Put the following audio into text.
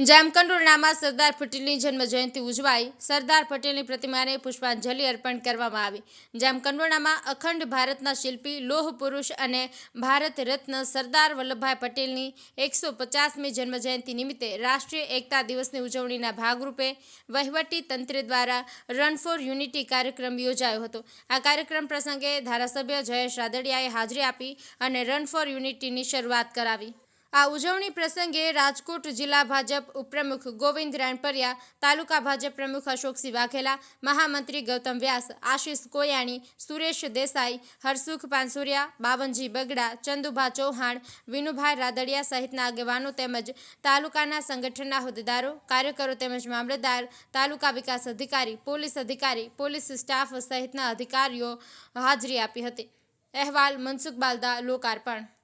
જામકંડોરણામાં સરદાર પટેલની જન્મજયંતિ ઉજવાઈ, સરદાર પટેલની પ્રતિમાને પુષ્પાંજલિ અર્પણ કરવામાં આવી. જામકંડોરણામાં અખંડ ભારતના શિલ્પી લોહ પુરુષ અને ભારત રત્ન સરદાર વલ્લભભાઈ પટેલની એકસો પચાસમી જન્મજયંતિ નિમિત્તે રાષ્ટ્રીય એકતા દિવસની ઉજવણીના ભાગરૂપે વહીવટી તંત્ર દ્વારા રન ફોર યુનિટી કાર્યક્રમ યોજાયો હતો. આ કાર્યક્રમ પ્રસંગે ધારાસભ્ય જયેશ રાદડિયાએ હાજરી આપી અને રન ફોર યુનિટીની શરૂઆત કરાવી. આ ઉજવણી પ્રસંગે રાજકોટ જિલ્લા ભાજપ ઉપપ્રમુખ ગોવિંદ રાણપરિયા, તાલુકા ભાજપ પ્રમુખ અશોકસિંહ વાઘેલા, મહામંત્રી ગૌતમ વ્યાસ, આશિષ કોયાણી, સુરેશ દેસાઈ, હરસુખ પાનસુરિયા, બાવનજી બગડા, ચંદુભા ચૌહાણ, વિનુભાઈ રાદડિયા સહિતના આગેવાનો તેમજ તાલુકાના સંગઠનના હોદ્દેદારો, કાર્યકરો તેમજ મામલતદાર, તાલુકા વિકાસ અધિકારી, પોલીસ અધિકારી, પોલીસ સ્ટાફ સહિતના અધિકારીઓ હાજરી આપી હતી. અહેવાલ મનસુખ બાલદા લોકાર્પણ.